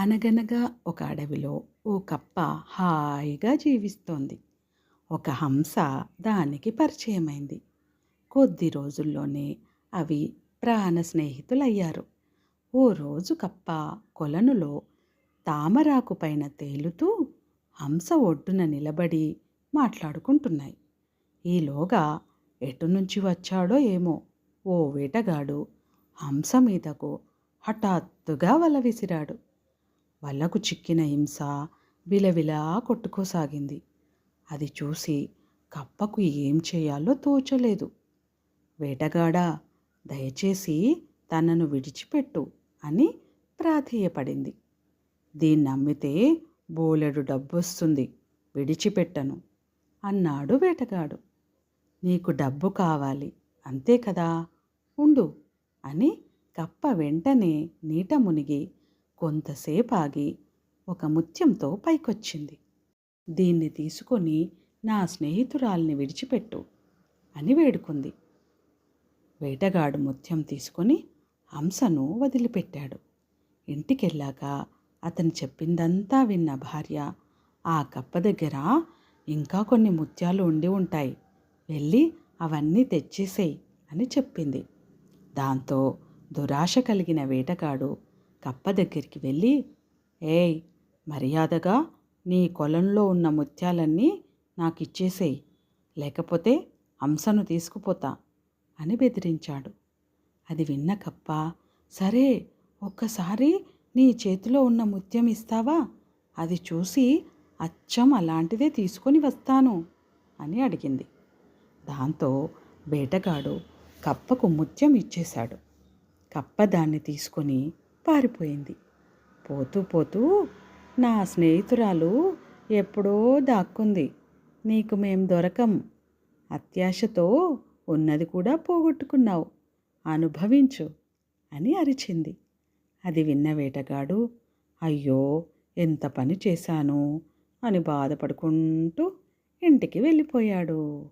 అనగనగా ఒక అడవిలో ఓ కప్ప హాయిగా జీవిస్తోంది. ఒక హంస దానికి పరిచయమైంది. కొద్ది రోజుల్లోనే అవి ప్రాణ స్నేహితులయ్యారు. ఓ రోజు కప్ప కొలనులో తామరాకు పైన తేలుతూ హంస ఒడ్డున నిలబడి మాట్లాడుకుంటున్నాయి. ఈలోగా ఎటు నుంచి వచ్చాడో ఏమో ఓ వేటగాడు హంస మీదకు హఠాత్తుగా వల విసిరాడు. వలకు చిక్కిన హింస విలవిలా కొట్టుకోసాగింది. అది చూసి కప్పకు ఏం చేయాలో తోచలేదు. వేటగాడా దయచేసి తనను విడిచిపెట్టు అని ప్రాధేయపడింది. దీన్ని నమ్మితే బోలెడు డబ్బొస్తుంది విడిచిపెట్టను అన్నాడు వేటగాడు. నీకు డబ్బు కావాలి అంతే కదా ఉండు అని కప్ప వెంటనే నీట మునిగి కొంతసేపు ఆగి ఒక ముత్యంతో పైకొచ్చింది. దీన్ని తీసుకొని నా స్నేహితురాల్ని విడిచిపెట్టు అని వేడుకుంది. వేటగాడు ముత్యం తీసుకొని హంసను వదిలిపెట్టాడు. ఇంటికెళ్ళాక అతను చెప్పిందంతా విన్న భార్య ఆ కప్ప దగ్గర ఇంకా కొన్ని ముత్యాలు ఉండి ఉంటాయి. వెళ్ళి అవన్నీ తెచ్చేసేయి అని చెప్పింది. దాంతో దురాశ కలిగిన వేటగాడు కప్ప దగ్గరికి వెళ్ళి ఏయ్ మర్యాదగా నీ కొలంలో ఉన్న ముత్యాలన్నీ నాకు ఇచ్చేసేయి లేకపోతే హంసను తీసుకుపోతా అని బెదిరించాడు. అది విన్న కప్ప సరే ఒక్కసారి నీ చేతిలో ఉన్న ముత్యం ఇస్తావా? అది చూసి అచ్చం అలాంటిదే తీసుకొని వస్తాను అని అడిగింది. దాంతో వేటగాడు కప్పకు ముత్యం ఇచ్చేశాడు. కప్ప దాన్ని తీసుకొని పారిపోయింది. పోతూ పోతూ నా స్నేహితురాలు ఎప్పుడో దాక్కుంది. నీకు మేం దొరకం. అత్యాశతో ఉన్నది కూడా పోగొట్టుకున్నావు. అనుభవించు అని అరిచింది. అది విన్న వేటగాడు అయ్యో ఎంత పని చేశాను అని బాధపడుకుంటూ ఇంటికి వెళ్ళిపోయాడు.